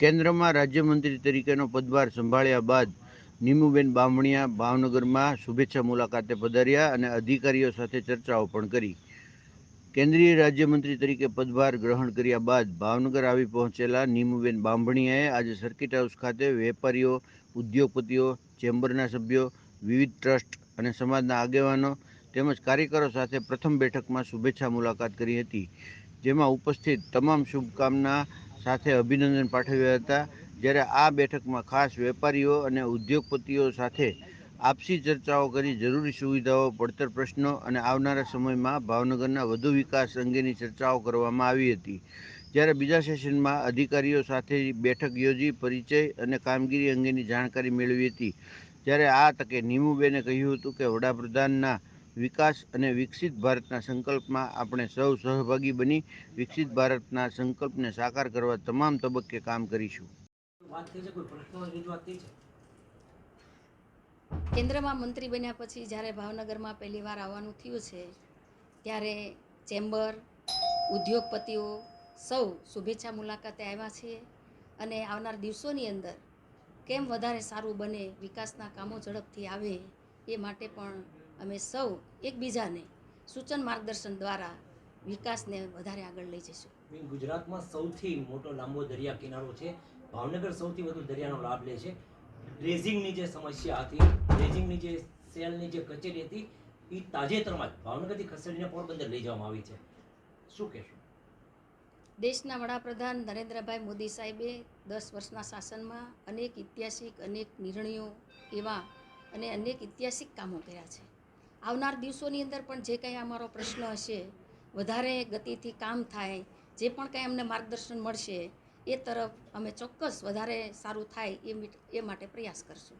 કેન્દ્રમાં રાજ્યમંત્રી તરીકેનો પદભાર સંભાળ્યા બાદ નીમુબેન બામણિયા ભાવનગરમાં શુભેચ્છા મુલાકાતે પધાર્યા અને અધિકારીઓ સાથે ચર્ચાઓ પણ કરી. કેન્દ્રીય રાજ્યમંત્રી તરીકે પદભાર ગ્રહણ કર્યા બાદ ભાવનગર આવી પહોંચેલા નીમુબેન બાંભણીયાએ આજે સર્કિટ હાઉસ ખાતે વેપારીઓ, ઉદ્યોગપતિઓ, ચેમ્બરના સભ્યો, વિવિધ ટ્રસ્ટ અને સમાજના આગેવાનો તેમજ કાર્યકરો સાથે પ્રથમ બેઠકમાં શુભેચ્છા મુલાકાત કરી હતી, જેમાં ઉપસ્થિત તમામ શુભકામના સાથે અભિનંદન પાઠવ્યા હતા. જ્યારે આ બેઠકમાં ખાસ વેપારીઓ અને ઉદ્યોગપતિઓ સાથે આપસી ચર્ચાઓ કરી જરૂરી સુવિધાઓ, પડતર પ્રશ્નો અને આવનારા સમયમાં ભાવનગરના વધુ વિકાસ અંગેની ચર્ચાઓ કરવામાં આવી હતી. જ્યારે બીજા સેશનમાં અધિકારીઓ સાથે બેઠક યોજી, પરિચય અને કામગીરી અંગેની જાણકારી મેળવી હતી. જ્યારે આ તકે નીમુબેને કહ્યું હતું કે વડાપ્રધાનના વિકાસ અને વિકસિત ભારતના સંકલ્પમાં આપણે સૌ સહભાગી બની વિકસિત ભારતના સંકલ્પને સાકાર કરવા તમામ તબક્કે કામ કરીશું. કેન્દ્રમાં મંત્રી બન્યા પછી જ્યારે ભાવનગરમાં પહેલી વાર આવવાનું થયું છે ત્યારે ચેમ્બર ઉદ્યોગપતિઓ સૌ શુભેચ્છા મુલાકાતે આવ્યા છીએ અને આવનાર દિવસોની અંદર કેમ વધારે સારું બને વિકાસના કામો ઝડપથી આવે એ માટે પણ અમે સૌ એકબીજાને સૂચન માર્ગદર્શન દ્વારા વિકાસને વધારે આગળ લઈ જઈશું. ગુજરાતમાં સૌથી મોટો લાંબો દરિયા કિનારો છે. ભાવનગર સૌથી વધુ દરિયાનો લાભ લે છે. ડ્રેઝિંગની જે સમસ્યા હતી ડ્રેઝિંગની જે સેલની જે કચેરી હતી એ તાજેતરમાં જ ભાવનગરથી ખસેડીને પોરબંદર લઈ જવામાં આવી છે. શું કહેશો? દેશના વડાપ્રધાન નરેન્દ્રભાઈ મોદી સાહેબે દસ વર્ષના શાસનમાં અનેક ઐતિહાસિક અનેક નિર્ણયો એવા અને અનેક ઐતિહાસિક કામો કર્યા છે. આવનાર દિવસોની અંદર પણ જે કંઈ અમારો પ્રશ્ન હશે, વધારે ગતિથી કામ થાય, જે પણ કંઈ અમને માર્ગદર્શન મળશે, એ તરફ અમે ચોક્કસ વધારે સારું થાય એ એ માટે પ્રયાસ કરશું.